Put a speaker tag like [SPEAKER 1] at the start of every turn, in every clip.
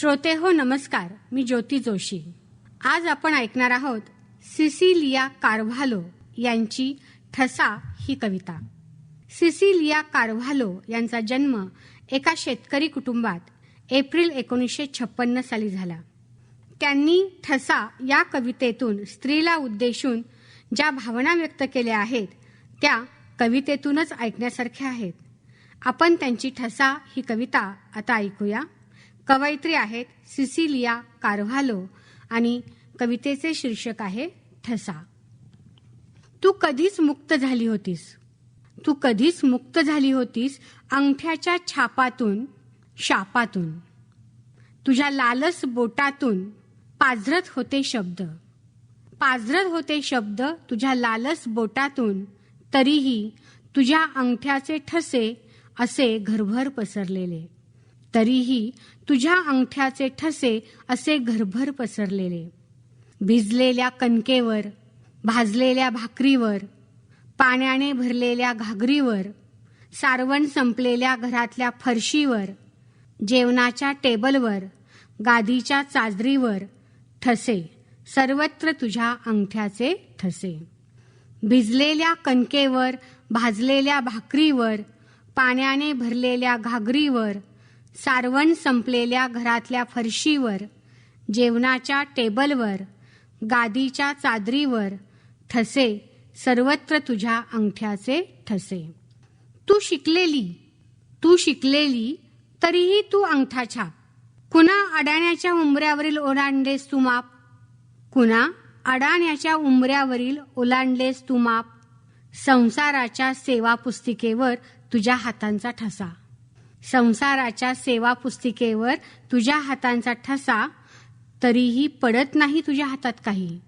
[SPEAKER 1] श्रोते हो नमस्कार. मी ज्योती जोशी. आज आपण ऐकणार आहोत सिसिलिया कार्व्हालो यांची ठसा ही कविता. सिसिलिया कार्व्हालो यांचा जन्म एका शेतकरी कुटुंबात एप्रिल एकोणीसशे छप्पन्न साली झाला. त्यांनी ठसा या कवितेतून स्त्रीला उद्देशून ज्या भावना व्यक्त केल्या आहेत त्या कवितेतूनच ऐकण्यासारख्या आहेत. आपण त्यांची ठसा ही कविता आता ऐकूया. कवयित्री आहेत सिसिलिया कार्व्हालो आणि कवितेचे शीर्षक आहे ठसा. तू कधीच मुक्त झाली होतीस. तू कधीच मुक्त झाली होतीस अंगठ्याच्या छापातून शापातून. तुझ्या लालस बोटातून पाझरत होते शब्द. पाझरत होते शब्द तुझ्या लालस बोटातून तरीही तुझ्या अंगठ्याचे ठसे असे घरभर पसरलेले. तरीही तुझ्या अंगठ्याचे ठसे असे घरभर पसरलेले. भिजलेल्या कणकेवर भाजलेल्या भाकरीवर पाण्याने भरलेल्या घागरीवर सारवण संपलेल्या घरातल्या फरशीवर जेवणाच्या टेबलवर गादीच्या चादरीवर ठसे सर्वत्र तुझ्या अंगठ्याचे ठसे. भिजलेल्या कणकेवर भाजलेल्या भाकरीवर पाण्याने भरलेल्या घागरीवर सारवण संपलेल्या घरातल्या फरशीवर जेवणाच्या टेबलवर गादीच्या चादरीवर ठसे सर्वत्र तुझ्या अंगठ्याचे ठसे. तू शिकलेली तू शिकलेली तरीही तू अंगठा छाप. कुणा अडाण्याच्या उंबऱ्यावरील ओलांडलेस तू माप? कुणा अडाण्याच्या उंबऱ्यावरील ओलांडलेस तू माप? संसाराच्या सेवा पुस्तिकेवर तुझ्या हातांचा ठसा. संसाराच्या सेवा पुस्तिकेवर तुझ्या हातांचा ठसा तरीही पडत नाही तुझ्या हातात काही.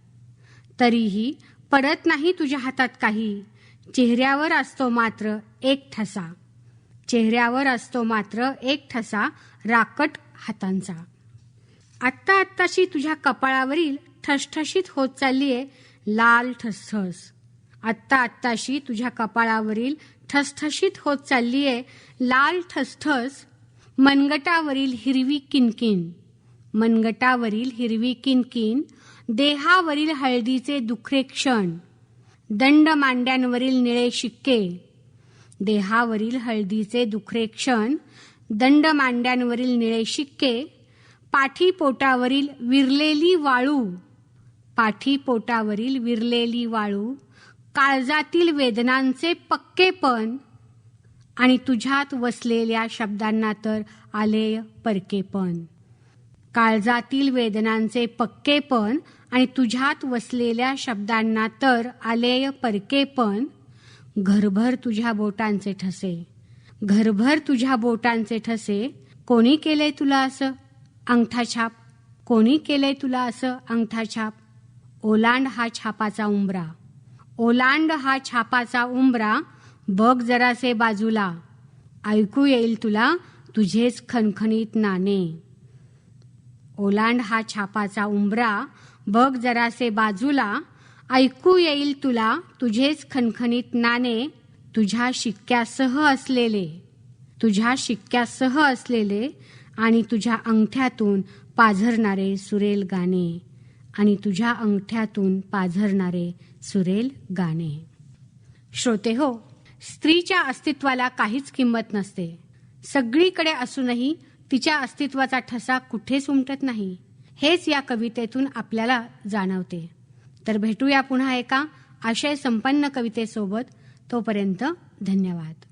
[SPEAKER 1] तरीही पडत नाही तुझ्या हातात काही. चेहऱ्यावर असतो मात्र एक ठसा. चेहऱ्यावर असतो मात्र एक ठसा राकट हातांचा. आत्ता आत्ताशी तुझ्या कपाळावरील ठसठशीत होत चाललीये लाल ठसठस. आत्ता आत्ताशी तुझ्या कपाळावरील ठसठशीत होत चाललीये लाल ठसठस मनगटावरील हिरवी किनकिन. मनगटावरील हिरवी किनकिन देहावरील हळदीचे दुखरे क्षण. दंड मांड्यांवरील निळे शिक्के. देहावरील हळदीचे दुखरे क्षण दंड मांड्यांवरील निळे शिक्के. पाठीपोटावरील विरलेली वाळू. पाठी पोटावरील विरलेली वाळू काळजातील वेदनांचे पक्केपण आणि तुझ्यात वसलेल्या शब्दांना तर आलेय परकेपण काळजातील वेदनांचे पक्केपण आणि तुझ्यात वसलेल्या शब्दांना तर आलेय परकेपण घरभर तुझ्या बोटांचे ठसे. घरभर तुझ्या बोटांचे ठसे. कोणी केलंय तुला असं? अंगठा छाप कोणी केलंय तुला असं? अंगठा छाप ओलांड हा छापाचा उंबरा. ओलांड हा छापाचा उंबरा बघ जरासे बाजूला. ऐकू येईल तुला तुझेच खणखणीत नाणे. ओलांड हा छापाचा उंबरा बघ जरासे बाजूला. ऐकू येईल तुला तुझेच खणखणीत नाणे तुझ्या शिक्क्यासह असलेले. तुझ्या शिक्क्यासह असलेले आणि तुझ्या अंगठ्यातून पाझरणारे सुरेल गाणे. आणि तुझ्या अंगठ्यातून पाझरणारे सुरेल गाणे. श्रोते हो स्त्रीच्या अस्तित्वाला काहीच किंमत नसते. सगळीकडे असूनही तिच्या अस्तित्वाचा ठसा कुठेच उमटत नाही हेच या कवितेतून आपल्याला जाणवते. तर भेटूया पुन्हा एका आशय संपन्न कवितेसोबत. तोपर्यंत धन्यवाद.